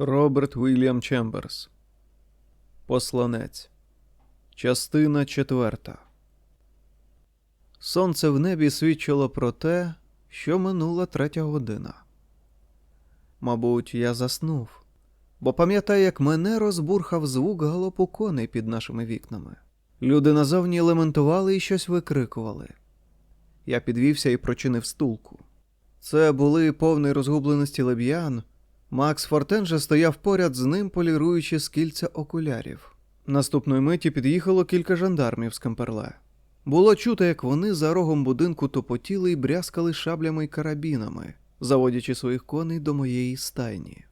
Роберт Вільям Чемберс. Посланець. Частина четверта. Сонце в небі свідчило про те, що минула третя година. Мабуть, я заснув, бо пам'ятаю, як мене розбурхав звук галопу коней під нашими вікнами. Люди назовні лементували і щось викрикували. Я підвівся і прочинив стулку. Це були повний розгубленості леб'ян. Макс Фортен же стояв поряд з ним, поліруючи з кільця окулярів. Наступної миті під'їхало кілька жандармів з Кемперле. Було чути, як вони за рогом будинку топотіли і брязкали шаблями й карабінами, заводячи своїх коней до моєї стайні.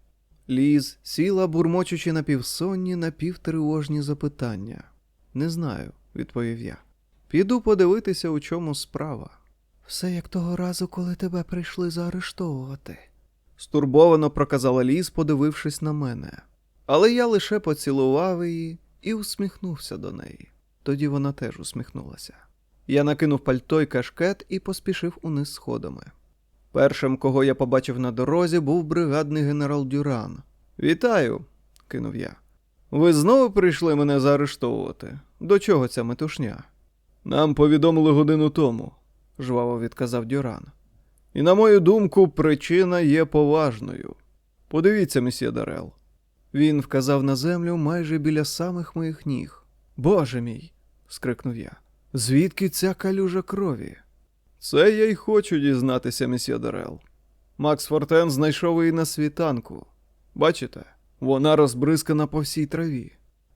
Ліз сіла, бурмочучи напівсонні, напівтривожні запитання. Не знаю, відповів я. Піду подивитися, у чому справа. Все як того разу, коли тебе прийшли заарештовувати. Стурбовано проказала Ліз, подивившись на мене. Але я лише поцілував її і усміхнувся до неї. Тоді вона теж усміхнулася. Я накинув пальто й кашкет і поспішив униз сходами. Першим, кого я побачив на дорозі, був бригадний генерал Дюран. Вітаю, кинув я. Ви знову прийшли мене заарештовувати? До чого ця метушня? Нам повідомили годину тому, жваво відказав Дюран. І, на мою думку, причина є поважною. Подивіться, месьє Дарел. Він вказав на землю майже біля самих моїх ніг. Боже мій. скрикнув я. Звідки ця калюжа крові? Це я й хочу дізнатися, месьє Дарел. Макс Фортен знайшов її на світанку. Бачите, вона розбризкана по всій траві.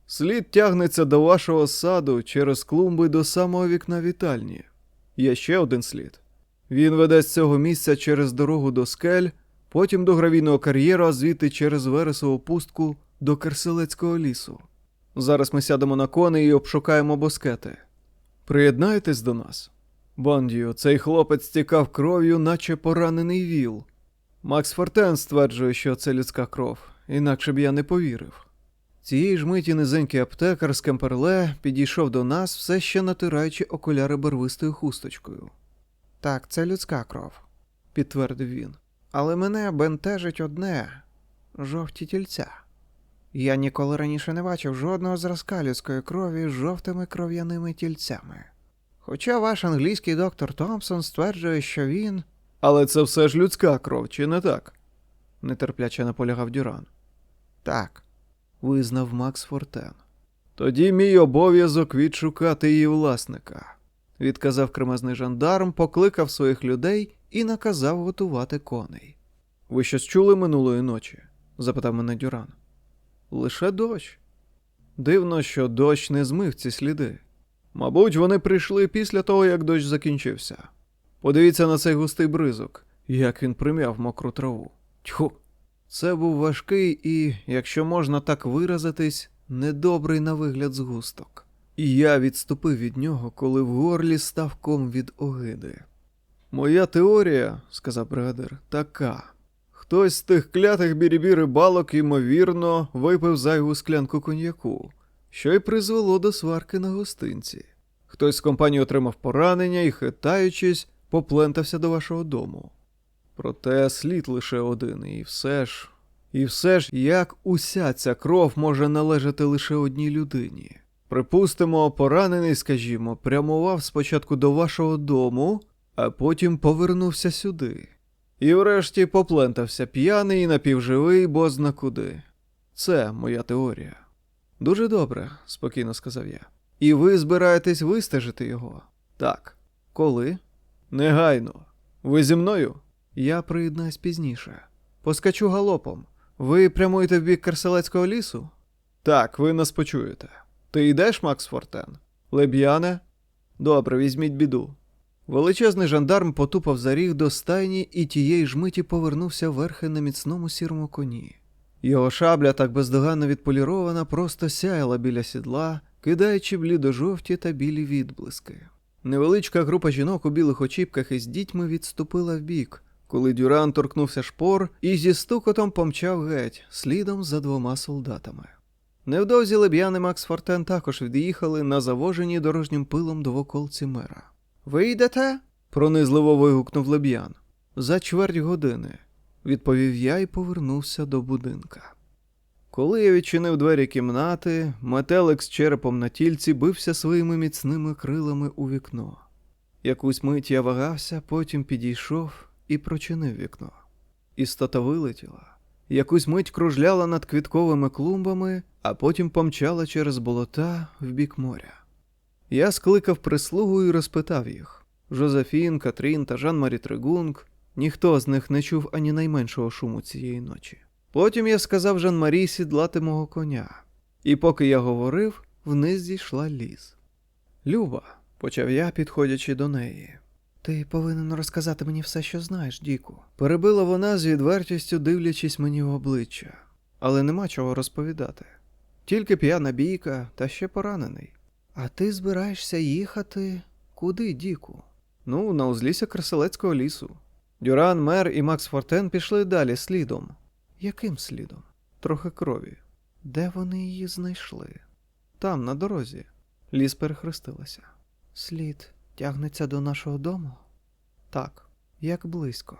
Слід тягнеться до вашого саду через клумби до самого вікна вітальні. Є ще один слід. Він веде з цього місця через дорогу до скель, потім до гравійного кар'єру, а звідти через вересову пустку до Керселецького лісу. Зараз ми сядемо на коней і обшукаємо боскети. Приєднаєтесь до нас? Бондію, цей хлопець стікав кров'ю, наче поранений віл. Макс Фортен стверджує, що це людська кров, інакше б я не повірив. Цієї ж миті низенький аптекар з Кемперле підійшов до нас, все ще натираючи окуляри барвистою хусточкою. Так, це людська кров, підтвердив він. Але мене бентежить одне жовті тільця. Я ніколи раніше не бачив жодного зразка людської крові з жовтими кров'яними тільцями. Хоча ваш англійський доктор Томпсон стверджує, що він. Але це все ж людська кров, чи не так? нетерпляче наполягав Дюран. Так, визнав Макс Фортен. Тоді мій обов'язок відшукати її власника, відказав кремезний жандарм, покликав своїх людей і наказав готувати коней. Ви щось чули минулої ночі? запитав мене Дюран. Лише дощ. Дивно, що дощ не змив ці сліди. Мабуть, вони прийшли після того, як дощ закінчився. Подивіться на цей густий бризок, як він прим'яв мокру траву. Тьху. Це був важкий і, якщо можна так виразитись, недобрий на вигляд згусток. І я відступив від нього, коли в горлі став ком від огиди. Моя теорія, сказав бригадир, така. Хтось з тих клятих бірібі рибалок, ймовірно, випив зайву склянку коньяку, що й призвело до сварки на гостинці. Хтось з компанії отримав поранення і, хитаючись, поплентався до вашого дому. Проте слід лише один, і все ж, і все ж, як уся ця кров може належати лише одній людині. Припустимо, поранений, скажімо, прямував спочатку до вашого дому, а потім повернувся сюди. І врешті поплентався п'яний і напівживий, бозна куди. Це моя теорія. Дуже добре, спокійно сказав я. І ви збираєтесь вистежити його? Так. Коли? Негайно. Ви зі мною? Я приєднаюсь пізніше. Поскачу галопом. Ви прямуєте в бік Керселецького лісу? Так, ви нас почуєте. Ти йдеш, Макс Фортен? Леб'яне? Добре, візьміть біду. Величезний жандарм потупав за ріг до стайні і тієї ж миті повернувся верхи на міцному сірому коні. Його шабля, так бездоганно відполірована, просто сяяла біля сідла, кидаючи блідо-жовті та білі відблиски. Невеличка група жінок у білих очіпках із дітьми відступила вбік, коли Дюран торкнувся шпор і зі стукотом помчав геть, слідом за двома солдатами. Невдовзі леб'яни Макс Фортен також від'їхали на завоженій дорожнім пилом до двоколці мера. Ви йдете? пронизливо вигукнув леб'ян. За чверть години, відповів я і повернувся до будинка. Коли я відчинив двері кімнати, метелик з черепом на тільці бився своїми міцними крилами у вікно. Якусь мить я вагався, потім підійшов і прочинив вікно. Істота вилетіла. Якусь мить кружляла над квітковими клумбами, а потім помчала через болота в бік моря. Я скликав прислугу і розпитав їх. Жозефін, Катрін та Жан-Марі Тригунг. Ніхто з них не чув ані найменшого шуму цієї ночі. Потім я сказав Жан-Марі сідлати мого коня. І поки я говорив, вниз зійшла ліз. Люба, почав я, підходячи до неї. Ти повинен розказати мені все, що знаєш, Діку. Перебила вона з відвертістю, дивлячись мені в обличчя, але нема чого розповідати. Тільки п'яна бійка та ще поранений. А ти збираєшся їхати куди, Діку? Ну, на узлісся Красилецького лісу. Дюран, мер і Макс Фортен пішли далі слідом. Яким слідом? Трохи крові. Де вони її знайшли? Там, на дорозі. Ліс перехрестилася. Слід тягнеться до нашого дому? Так, як близько.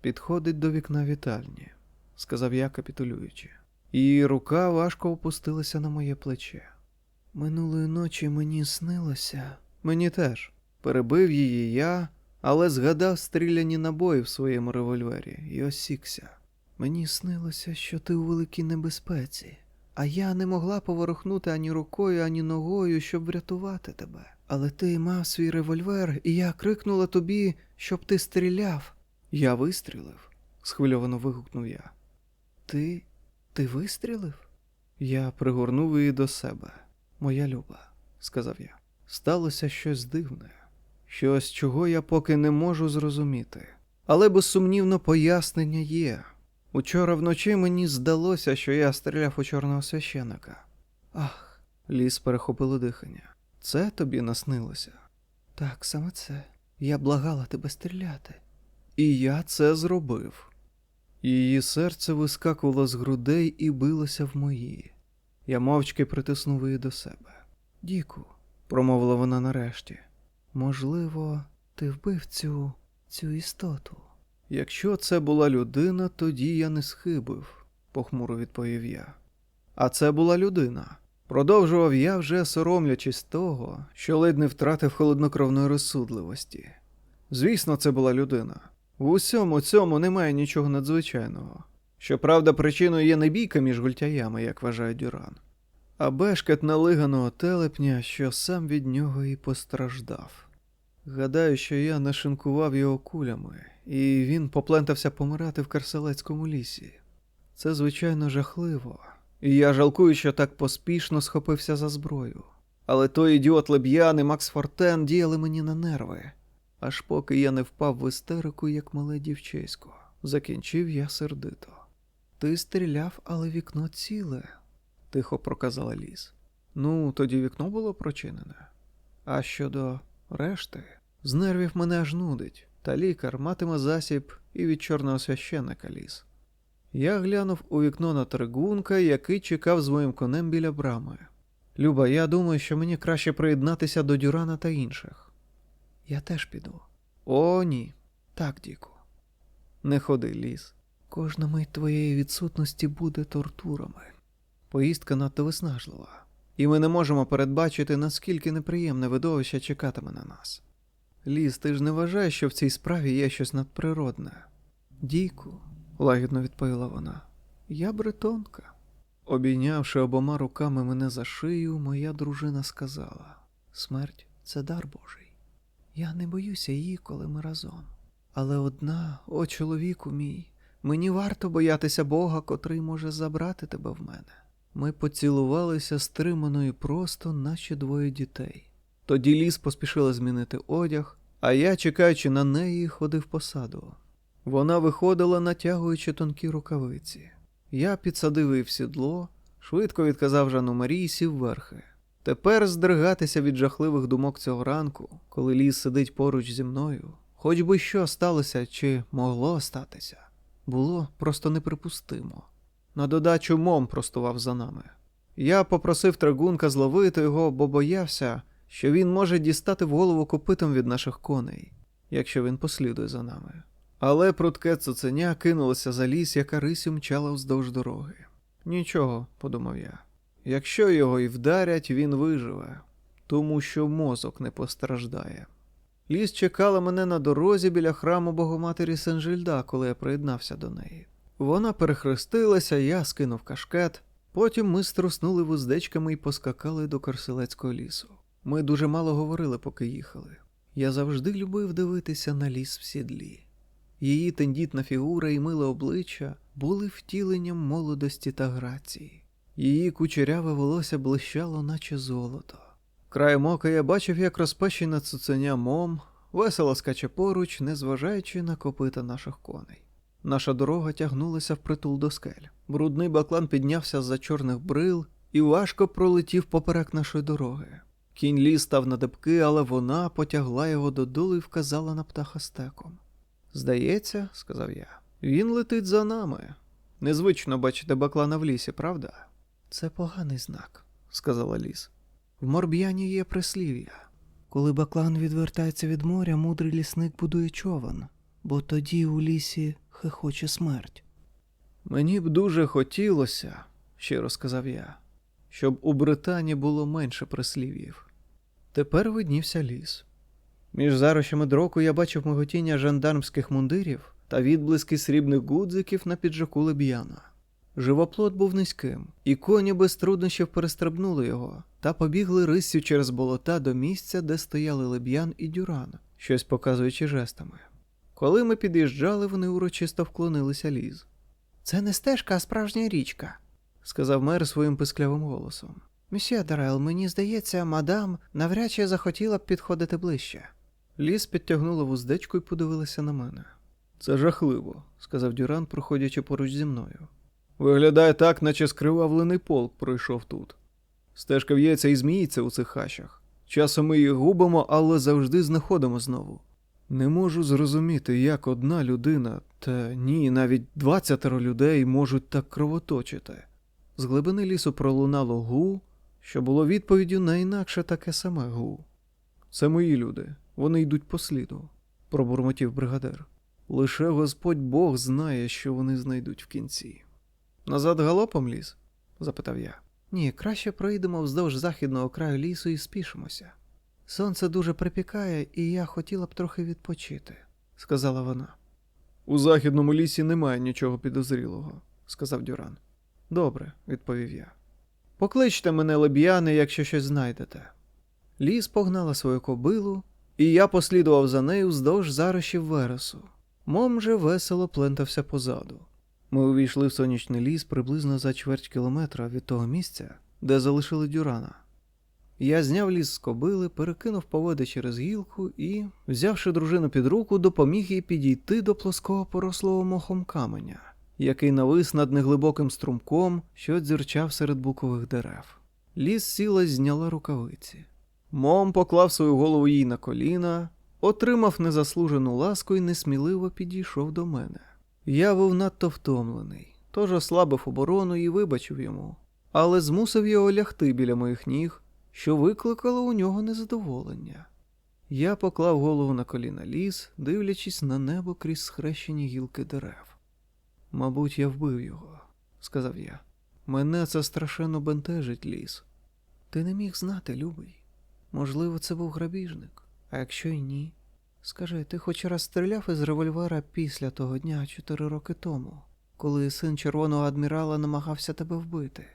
Підходить до вікна вітальні, сказав я, капітулюючи. Її рука важко опустилася на моє плече. Минулої ночі мені снилося. Мені теж. Перебив її я, але згадав стріляні набої в своєму револьвері і осікся. Мені снилося, що ти у великій небезпеці, а я не могла поворухнути ані рукою, ані ногою, щоб врятувати тебе. Але ти мав свій револьвер, і я крикнула тобі, щоб ти стріляв. Я вистрілив, схвильовано вигукнув я. Ти. Ти вистрілив? Я пригорнув її до себе. Моя люба, сказав я. Сталося щось дивне, щось, чого я поки не можу зрозуміти. Але безсумнівно пояснення є. Учора вночі мені здалося, що я стріляв у чорного священика. Ах, ліс перехопило дихання. Це тобі наснилося? Так, саме це. Я благала тебе стріляти. І я це зробив. Її серце вискакувало з грудей і билося в мої. Я мовчки притиснув її до себе. Діку, промовила вона нарешті. Можливо, ти вбив цю цю істоту. Якщо це була людина, тоді я не схибив, похмуро відповів я. А це була людина. Продовжував я, вже соромлячись того, що ледь не втратив холоднокровної розсудливості. Звісно, це була людина. В усьому цьому немає нічого надзвичайного. Щоправда, причиною є не бійка між гультяями, як вважає Дюран, а бешкет налиганого телепня, що сам від нього і постраждав. Гадаю, що я нашинкував його кулями, і він поплентався помирати в Карселецькому лісі. Це, звичайно, жахливо, і я жалкую, що так поспішно схопився за зброю. Але той ідіот Леб'ян і Макс Фортен діяли мені на нерви, аж поки я не впав в істерику, як мале дівчисько. Закінчив я сердито. Ти стріляв, але вікно ціле, тихо проказала ліс. Ну, тоді вікно було прочинене. А щодо решти, з нервів мене аж нудить, та лікар матиме засіб і від чорного священника ліс. Я глянув у вікно на тригунка, який чекав з моїм конем біля брами. Люба, я думаю, що мені краще приєднатися до Дюрана та інших. Я теж піду. О, ні. Так, Діку. Не ходи, ліс. Кожна мить твоєї відсутності буде тортурами. Поїздка надто виснажлива, і ми не можемо передбачити, наскільки неприємне видовище чекатиме на нас. Ліс, ти ж не вважаєш, що в цій справі є щось надприродне? Діку, лагідно відповіла вона, я бретонка. Обійнявши обома руками мене за шию, моя дружина сказала: Смерть це дар Божий. Я не боюся її, коли ми разом. Але одна, о чоловіку мій, мені варто боятися Бога, котрий може забрати тебе в мене. Ми поцілувалися стримано і просто, наче двоє дітей. Тоді ліс поспішила змінити одяг, а я, чекаючи на неї, ходив по саду. Вона виходила, натягуючи тонкі рукавиці. Я підсадив її в сідло, швидко відказав Жану Марії сів верхи. Тепер здригатися від жахливих думок цього ранку, коли ліс сидить поруч зі мною, хоч би що сталося чи могло статися, було просто неприпустимо. На додачу мом простував за нами. Я попросив трагунка зловити його, бо боявся, що він може дістати в голову копитом від наших коней, якщо він послідує за нами. Але прудке цуценя кинулося за ліс, яка рисю мчала вздовж дороги. Нічого, подумав я. Якщо його і вдарять, він виживе, тому що мозок не постраждає. Ліс чекала мене на дорозі біля храму Богоматері Сен-Жильда, коли я приєднався до неї. Вона перехрестилася, я скинув кашкет. Потім ми струснули вуздечками і поскакали до Корселецького лісу. Ми дуже мало говорили, поки їхали. Я завжди любив дивитися на ліс в сідлі. Її тендітна фігура і миле обличчя були втіленням молодості та грації. Її кучеряве волосся блищало, наче золото. Краєм ока я бачив, як розпещена цуценя мом весело скаче поруч, незважаючи на копита наших коней. Наша дорога тягнулася впритул до скель. Брудний баклан піднявся з-за чорних брил і важко пролетів поперек нашої дороги. Кінь ліс став на дебки, але вона потягла його додолу і вказала на птаха стеком. Здається, сказав я, він летить за нами. Незвично бачити баклана в лісі, правда? Це поганий знак, сказала ліс. В морб'яні є прислів'я. Коли баклан відвертається від моря, мудрий лісник будує човен, бо тоді у лісі хихоче смерть. Мені б дуже хотілося, щиро сказав я, щоб у Британії було менше прислів'їв. Тепер виднівся ліс. Між зарощами дроку я бачив миготіння жандармських мундирів та відблиски срібних гудзиків на піджаку леб'яна. Живоплот був низьким, і коні без труднощів перестрибнули його та побігли риссю через болота до місця, де стояли леб'ян і дюран, щось показуючи жестами. Коли ми під'їжджали, вони урочисто вклонилися ліз. Це не стежка, а справжня річка, сказав мер своїм писклявим голосом. Місьє Дарел, мені здається, мадам навряд чи захотіла б підходити ближче. Ліс підтягнула вуздечку і подивилася на мене. Це жахливо, сказав Дюран, проходячи поруч зі мною. Виглядає так, наче скривавлений полк пройшов тут. Стежка в'ється і зміється у цих хащах. Часом ми їх губимо, але завжди знаходимо знову. Не можу зрозуміти, як одна людина, та ні, навіть двадцятеро людей можуть так кровоточити. З глибини лісу пролунало гу, що було відповіддю на інакше таке саме гу. Це мої люди, вони йдуть по сліду, пробурмотів бригадир. Лише Господь Бог знає, що вони знайдуть в кінці. Назад галопом ліс? запитав я. Ні, краще проїдемо вздовж західного краю лісу і спішимося. Сонце дуже припікає, і я хотіла б трохи відпочити, сказала вона. У західному лісі немає нічого підозрілого, сказав Дюран. Добре, відповів я. Покличте мене, леб'яни, якщо щось знайдете. Ліс погнала свою кобилу, і я послідував за нею вздовж зарощів вересу. Мом же весело плентався позаду. Ми увійшли в сонячний ліс приблизно за чверть кілометра від того місця, де залишили дюрана. Я зняв ліс з кобили, перекинув поводи через гілку і, взявши дружину під руку, допоміг їй підійти до плоского порослого мохом каменя, який навис над неглибоким струмком, що дзюрчав серед букових дерев. Ліс сіла зняла рукавиці. Мом поклав свою голову їй на коліна, отримав незаслужену ласку і несміливо підійшов до мене. Я був надто втомлений, тож ослабив оборону і вибачив йому, але змусив його лягти біля моїх ніг, що викликало у нього незадоволення. Я поклав голову на коліна ліс, дивлячись на небо крізь схрещені гілки дерев. Мабуть, я вбив його, сказав я. Мене це страшенно бентежить ліс. Ти не міг знати, любий. Можливо, це був грабіжник, а якщо й ні. Скажи, ти хоч раз стріляв із револьвера після того дня чотири роки тому, коли син червоного адмірала намагався тебе вбити?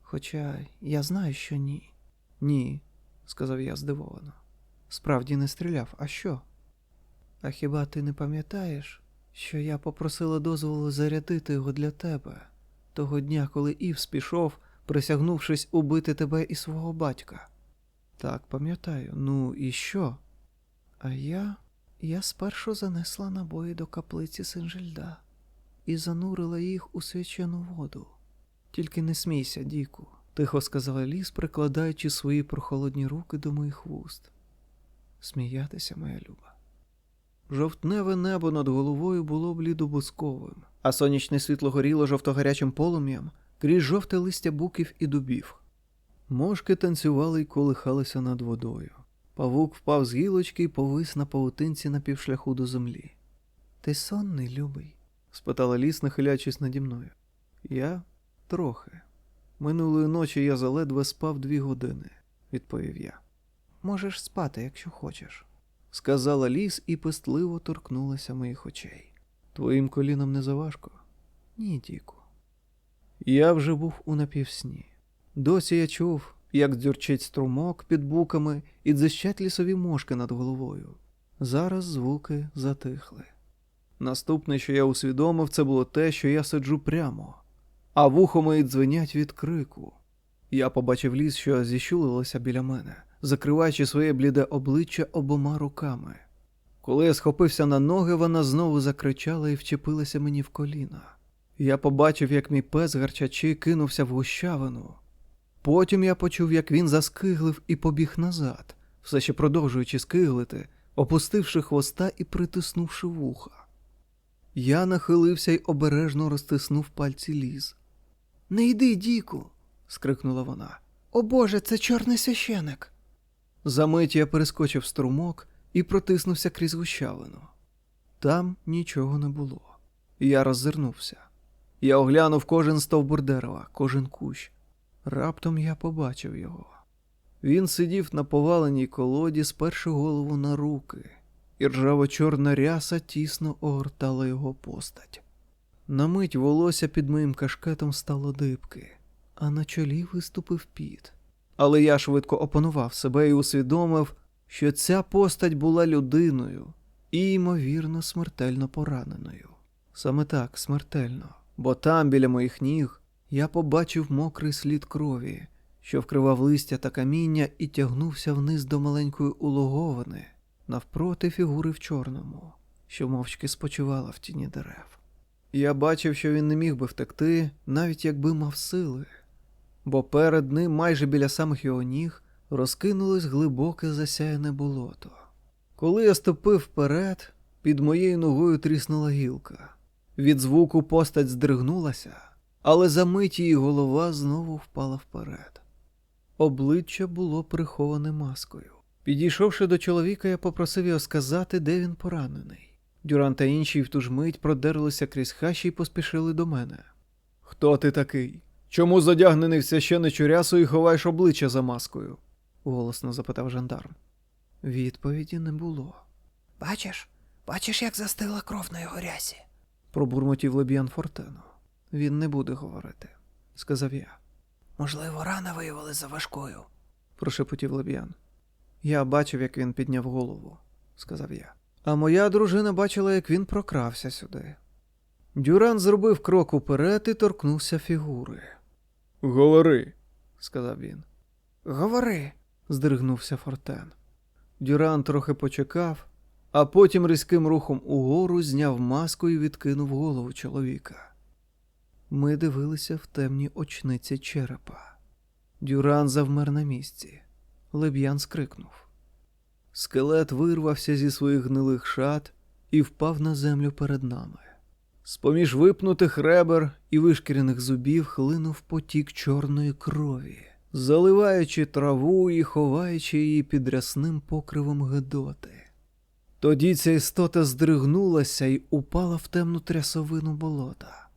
Хоча я знаю, що ні. Ні, сказав я здивовано. Справді не стріляв, а що? А хіба ти не пам'ятаєш, що я попросила дозволу зарядити його для тебе того дня, коли Івс пішов, присягнувшись убити тебе і свого батька? Так, пам'ятаю, ну і що? А я. Я спершу занесла набої до каплиці Сенжельда і занурила їх у свячену воду. Тільки не смійся, Діку, тихо сказала ліс, прикладаючи свої прохолодні руки до моїх вуст. Сміятися, моя люба. Жовтневе небо над головою було блідобусковим, а сонячне світло горіло жовтогарячим полум'ям крізь жовте листя буків і дубів. Мошки танцювали й колихалися над водою. Павук впав з гілочки і повис на паутинці на півшляху до землі. Ти сонний, любий? спитала ліс, нахиляючись наді мною. Я? трохи. Минулої ночі я заледве спав дві години, відповів я. Можеш спати, якщо хочеш, сказала ліс і пестливо торкнулася моїх очей. Твоїм колінам не заважко? Ні, Діку. Я вже був у напівсні. Досі я чув, як дзюрчить струмок під буками і дзищать лісові мошки над головою. Зараз звуки затихли. Наступне, що я усвідомив, це було те, що я сиджу прямо, а вухо мої дзвенять від крику. Я побачив ліс, що зіщулилося біля мене, закриваючи своє бліде обличчя обома руками. Коли я схопився на ноги, вона знову закричала і вчепилася мені в коліна. Я побачив, як мій пес гарчачи кинувся в гущавину. Потім я почув, як він заскиглив і побіг назад, все ще продовжуючи скиглити, опустивши хвоста і притиснувши вуха. Я нахилився й обережно розтиснув пальці ліз. Не йди, Діку. скрикнула вона. О Боже, це чорний священик. Замить я перескочив струмок і протиснувся крізь гущавину. Там нічого не було. Я роззирнувся. Я оглянув кожен стовбур дерева, кожен кущ. Раптом я побачив його. Він сидів на поваленій колоді, сперши голову на руки, і ржаво-чорна ряса тісно огортала його постать. На мить волосся під моїм кашкетом стало дибки, а на чолі виступив піт. Але я швидко опанував себе і усвідомив, що ця постать була людиною і, ймовірно, смертельно пораненою. Саме так, смертельно, бо там, біля моїх ніг, я побачив мокрий слід крові, що вкривав листя та каміння і тягнувся вниз до маленької улоговини, навпроти фігури в чорному, що мовчки спочивала в тіні дерев. Я бачив, що він не міг би втекти, навіть якби мав сили, бо перед ним, майже біля самих його ніг, розкинулось глибоке засяяне болото. Коли я ступив вперед, під моєю ногою тріснула гілка. Від звуку постать здригнулася, але за мить її голова знову впала вперед. Обличчя було приховане маскою. Підійшовши до чоловіка, я попросив його сказати, де він поранений. Дюран та інші в ту ж мить продерлися крізь хащі і поспішили до мене. Хто ти такий? Чому задягнений в священичу рясу і ховаєш обличчя за маскою? голосно запитав жандарм. Відповіді не було. Бачиш, бачиш, як застигла кров на його рясі. Пробурмотів Леб'ян Фортено. Він не буде говорити, сказав я. Можливо, рана виявилась заважкою. прошепотів Леб'ян. Я бачив, як він підняв голову, сказав я. А моя дружина бачила, як він прокрався сюди. Дюран зробив крок уперед і торкнувся фігури. Говори, сказав він. Говори. здригнувся Фортен. Дюран трохи почекав, а потім різким рухом угору зняв маску і відкинув голову чоловіка. Ми дивилися в темні очниці черепа. Дюран завмер на місці. Леб'ян скрикнув. Скелет вирвався зі своїх гнилих шат і впав на землю перед нами. З-поміж випнутих ребер і вишкірених зубів хлинув потік чорної крові, заливаючи траву і ховаючи її під рясним покривом гидоти. Тоді ця істота здригнулася і упала в темну трясовину болота.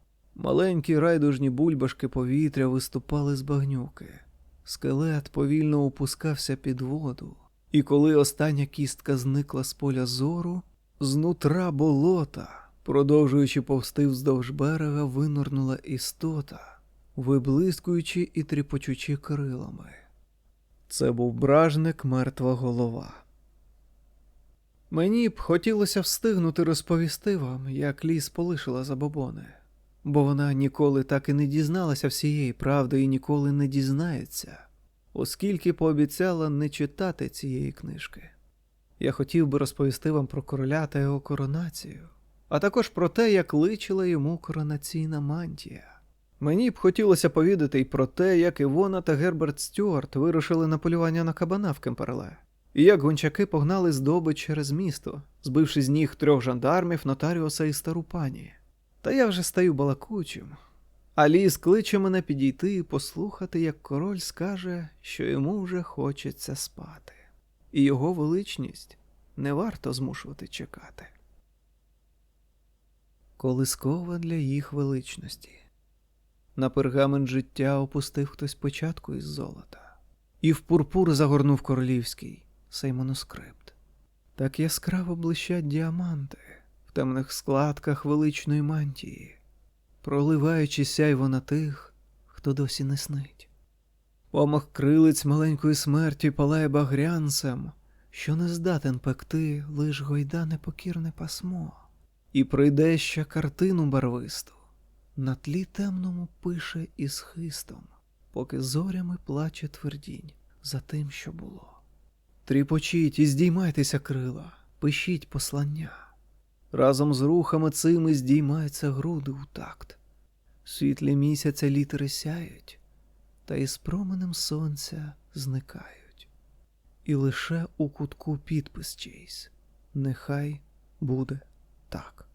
Маленькі райдужні бульбашки повітря виступали з багнюки. Скелет повільно опускався під воду, і коли остання кістка зникла з поля зору, знутра болота, продовжуючи повсти вздовж берега, винурнула істота, виблискуючи і тріпочучи крилами. Це був бражник мертва голова. Мені б хотілося встигнути розповісти вам, як ліс полишила забобони, бо вона ніколи так і не дізналася всієї правди і ніколи не дізнається, оскільки пообіцяла не читати цієї книжки. Я хотів би розповісти вам про короля та його коронацію, а також про те, як личила йому коронаційна мантія. Мені б хотілося повідати й про те, як Івона та Герберт Стюарт вирушили на полювання на кабана в Кемперле, і як гончаки погнали здобич через місто, збивши з ніг трьох жандармів, нотаріуса і стару пані. Та я вже стаю балакучим. А ліс кличе мене підійти і послухати, як король скаже, що йому вже хочеться спати, і його величність не варто змушувати чекати. Колискова для їх величності. На пергамент життя опустив хтось початку із золота, і в пурпур загорнув королівський сей манускрипт. Так яскраво блищать діаманти темних складках величної мантії, проливаючи сяйво на тих, хто досі не снить. Помах крилиць маленької смерті палає багрянцем, що не здатен пекти лиш гойда непокірне пасмо, і прийде ще картину барвисту, на тлі темному пише із хистом, поки зорями плаче твердінь за тим, що було. Тріпочіть і здіймайтеся крила, пишіть послання. Разом з рухами цими здіймаються груди у такт. Світлі місяця літери сяють, та із променем сонця зникають. І лише у кутку підпис чийсь. Нехай буде так.